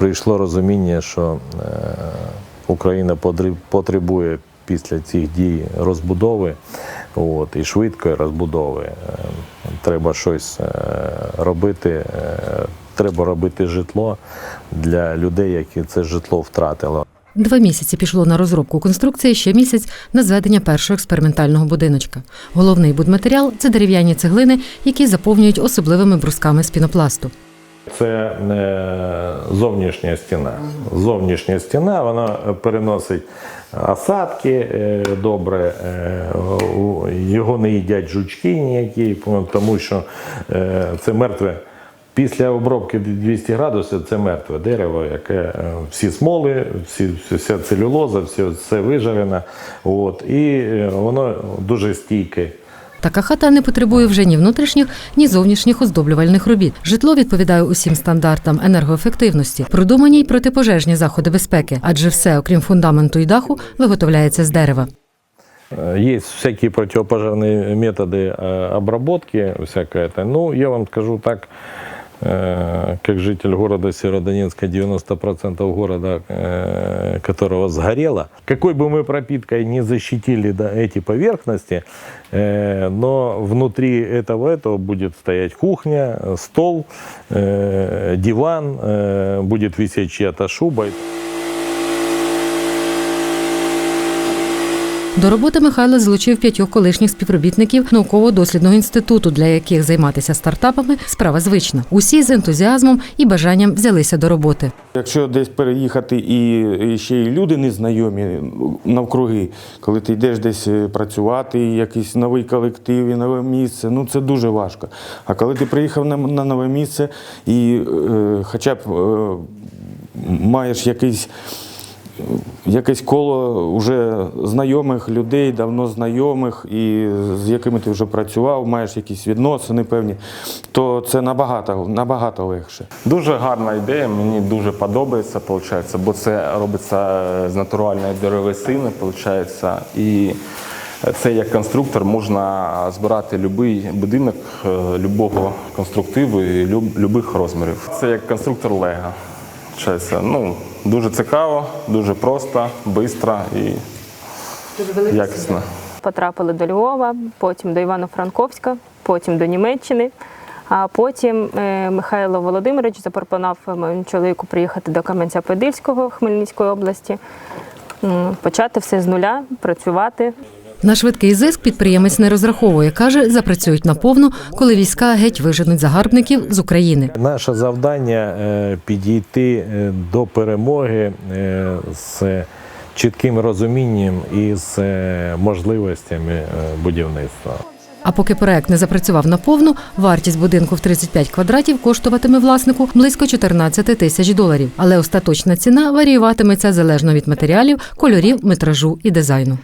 прийшло розуміння, що е, Україна потреб- потребує після цих дій розбудови, от, і швидкої розбудови. Е, Треба щось е, робити. Треба робити житло для людей, які це житло втратили. Два місяці пішло на розробку конструкції, ще місяць на зведення першого експериментального будиночка. Головний будматеріал це дерев'яні цеглини, які заповнюють особливими брусками з пінопласту. Це е, зовнішня стіна. Зовнішня стіна вона переносить осадки е, добре, е, його не їдять жучки ніякі, тому що це мертве. Після обробки 200 градусів це мертве дерево, яке всі смоли, всі, вся целюлоза, все, все вижарено. От, і воно дуже стійке. Така хата не потребує вже ні внутрішніх, ні зовнішніх оздоблювальних робіт. Житло відповідає усім стандартам енергоефективності, продумані й протипожежні заходи безпеки, адже все, окрім фундаменту і даху, виготовляється з дерева. Э, Есть всякие противопожарные методы э, обработки, всякое это. Ну, я вам скажу так, э, как житель города Северодонецка, 90% города, э, которого сгорело. Какой бы мы пропиткой не защитили да, эти поверхности, э, но внутри этого этого будет стоять кухня, стол, э, диван, э, будет висеть чья-то шуба. До роботи Михайло залучив п'ятьох колишніх співробітників науково-дослідного інституту, для яких займатися стартапами справа звична. Усі з ентузіазмом і бажанням взялися до роботи. Якщо десь переїхати і, ще й люди незнайомі навкруги, коли ти йдеш десь е, працювати, якийсь новий колектив, і нове місце, ну це дуже важко. А коли ти приїхав на, на нове місце і е, хоча б е, маєш якийсь. Якесь коло вже знайомих людей, давно знайомих, і з якими ти вже працював, маєш якісь відносини певні, то це набагато, набагато легше. Дуже гарна ідея, мені дуже подобається, виходить, бо це робиться з натуральної деревесини, виходить, і це як конструктор можна збирати будь-який будинок е, любого конструктиву і любих розмірів. Це як конструктор Лего. Виходить, ну, дуже цікаво, дуже просто, швидко і якісно. Потрапили до Львова, потім до Івано-Франковська, потім до Німеччини. А потім е, Михайло Володимирович запропонував моєму чоловіку приїхати до Кам'янця-Подільського Хмельницької області, почати все з нуля, працювати. На швидкий зиск підприємець не розраховує. каже, запрацюють наповну, коли війська геть виженуть загарбників з України. Наше завдання е, підійти е, до перемоги е, з чітким розумінням і з можливостями будівництва. А поки проект не запрацював наповну, вартість будинку в 35 квадратів коштуватиме власнику близько 14 тисяч доларів. Але остаточна ціна варіюватиметься залежно від матеріалів, кольорів, метражу і дизайну.